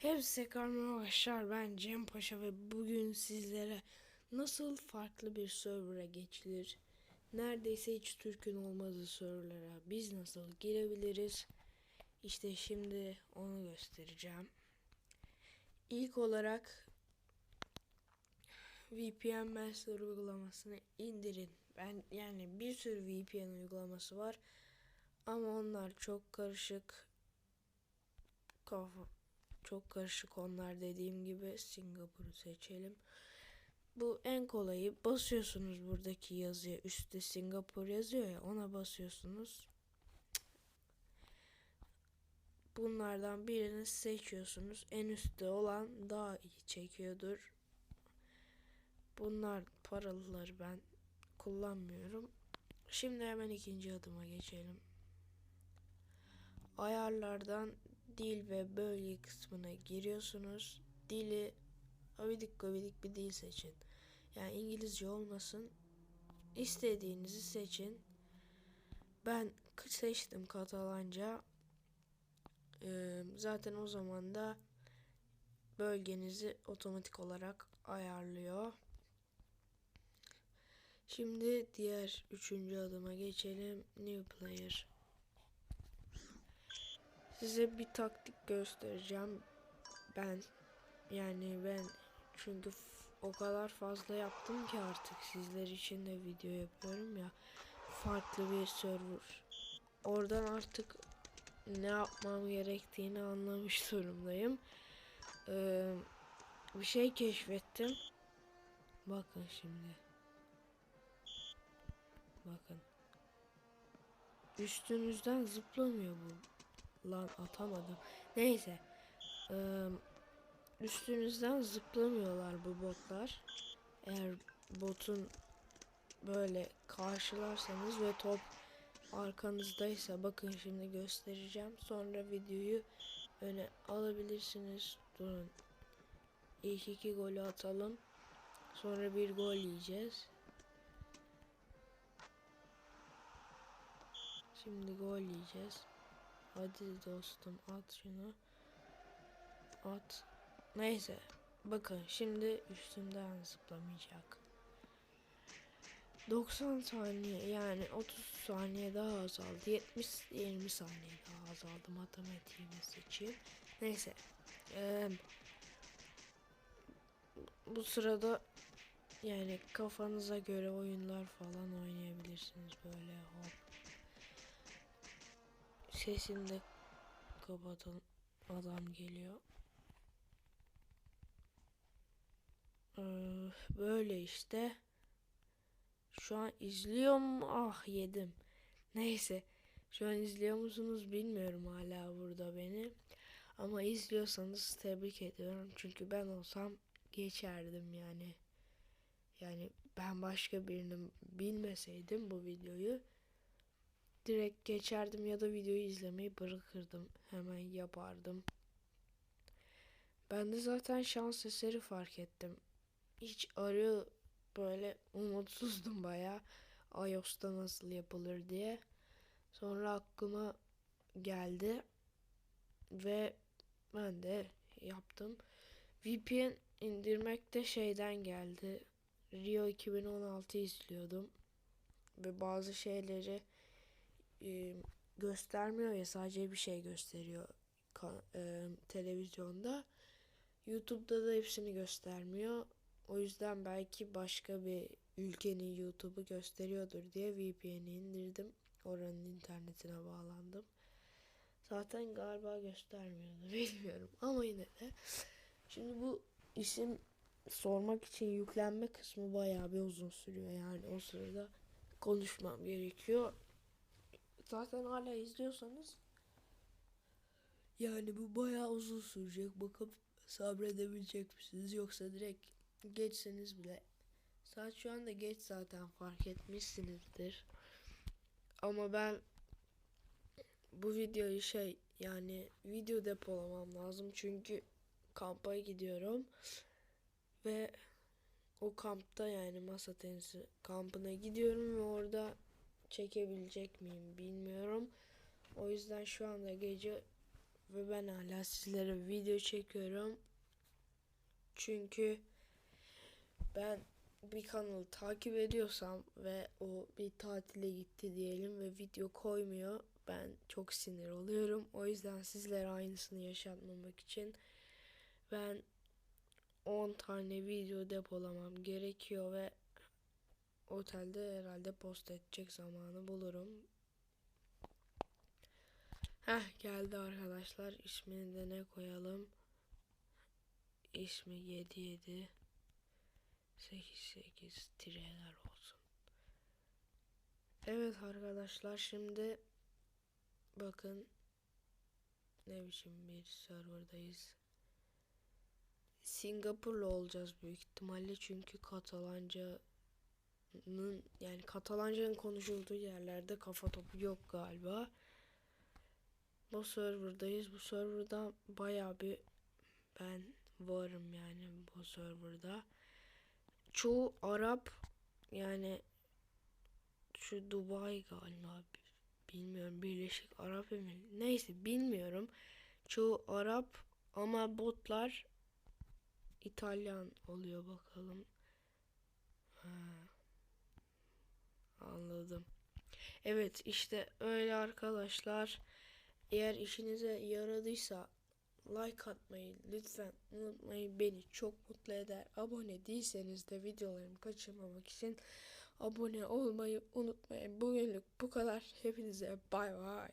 Hepsi karma başlar ben Cem Paşa ve bugün sizlere nasıl farklı bir server'a geçilir, neredeyse hiç Türk'ün olmadığı server'lara biz nasıl girebiliriz, işte şimdi onu göstereceğim. İlk olarak VPN Master uygulamasını indirin. Ben yani bir sürü VPN uygulaması var ama onlar çok karışık. Kafa çok karışık onlar dediğim gibi Singapur'u seçelim. Bu en kolayı basıyorsunuz buradaki yazıya üstte Singapur yazıyor ya ona basıyorsunuz. Bunlardan birini seçiyorsunuz. En üstte olan daha iyi çekiyordur. Bunlar paralıları ben kullanmıyorum. Şimdi hemen ikinci adıma geçelim. Ayarlardan dil ve bölge kısmına giriyorsunuz. Dili abidik gabidik bir dil seçin. Yani İngilizce olmasın. İstediğinizi seçin. Ben seçtim Katalanca. Ee, zaten o zaman da bölgenizi otomatik olarak ayarlıyor. Şimdi diğer üçüncü adıma geçelim. New Player. Size bir taktik göstereceğim. Ben yani ben çünkü o kadar fazla yaptım ki artık sizler için de video yapıyorum ya. Farklı bir server. Oradan artık ne yapmam gerektiğini anlamış durumdayım. Ee, bir şey keşfettim. Bakın şimdi. Bakın. Üstünüzden zıplamıyor bu. Lan atamadım. Neyse. Ee, üstünüzden zıplamıyorlar bu botlar. Eğer botun böyle karşılarsanız ve top arkanızdaysa bakın şimdi göstereceğim. Sonra videoyu öne alabilirsiniz. Durun. İlk iki golü atalım. Sonra bir gol yiyeceğiz. Şimdi gol yiyeceğiz. Hadi dostum at şunu. At. Neyse. Bakın şimdi üstünden zıplamayacak. 90 saniye yani 30 saniye daha azaldı. 70 20 saniye daha azaldı matematiğimi seçeyim. Neyse. Ee, bu sırada yani kafanıza göre oyunlar falan oynayabilirsiniz böyle hop. Sesini de kapatalım. Adam geliyor. Ee, böyle işte. Şu an izliyor mu? Ah yedim. Neyse. Şu an izliyor musunuz bilmiyorum hala burada beni. Ama izliyorsanız tebrik ediyorum. Çünkü ben olsam geçerdim yani. Yani ben başka birinin bilmeseydim bu videoyu direkt geçerdim ya da videoyu izlemeyi bırakırdım. Hemen yapardım. Ben de zaten şans eseri fark ettim. Hiç arıyor böyle umutsuzdum baya iOS'ta nasıl yapılır diye. Sonra aklıma geldi ve ben de yaptım. VPN indirmek de şeyden geldi. Rio 2016 izliyordum ve bazı şeyleri e, göstermiyor ya sadece bir şey gösteriyor e, televizyonda. YouTube'da da hepsini göstermiyor. O yüzden belki başka bir ülkenin YouTube'u gösteriyordur diye VPN'i indirdim. Oranın internetine bağlandım. Zaten galiba göstermiyordu bilmiyorum ama yine de. Şimdi bu isim sormak için yüklenme kısmı bayağı bir uzun sürüyor yani o sırada konuşmam gerekiyor. Zaten hala izliyorsanız. Yani bu bayağı uzun sürecek. Bakıp sabredebilecek misiniz? Yoksa direkt geçseniz bile. Saat şu anda geç zaten fark etmişsinizdir. Ama ben bu videoyu şey yani video depolamam lazım. Çünkü kampa gidiyorum. Ve o kampta yani masa tenisi kampına gidiyorum ve orada çekebilecek miyim bilmiyorum. O yüzden şu anda gece ve ben hala sizlere video çekiyorum. Çünkü ben bir kanalı takip ediyorsam ve o bir tatile gitti diyelim ve video koymuyor. Ben çok sinir oluyorum. O yüzden sizlere aynısını yaşatmamak için ben 10 tane video depolamam gerekiyor ve otelde herhalde post edecek zamanı bulurum. Heh geldi arkadaşlar. İsmini de ne koyalım? İsmi 77 88 tireler olsun. Evet arkadaşlar şimdi bakın ne biçim bir serverdayız. Singapurlu olacağız büyük ihtimalle çünkü Katalanca'nın yani Katalanca'nın konuşulduğu yerlerde kafa topu yok galiba. Bu serverdayız. Bu serverda baya bir ben varım yani bu serverda. Çoğu Arap yani şu Dubai galiba bilmiyorum Birleşik Arap Emirlikleri neyse bilmiyorum. Çoğu Arap ama botlar İtalyan oluyor bakalım. Ha. Anladım. Evet işte öyle arkadaşlar. Eğer işinize yaradıysa like atmayı lütfen unutmayın. Beni çok mutlu eder. Abone değilseniz de videolarımı kaçırmamak için abone olmayı unutmayın. Bugünlük bu kadar. Hepinize bay bay.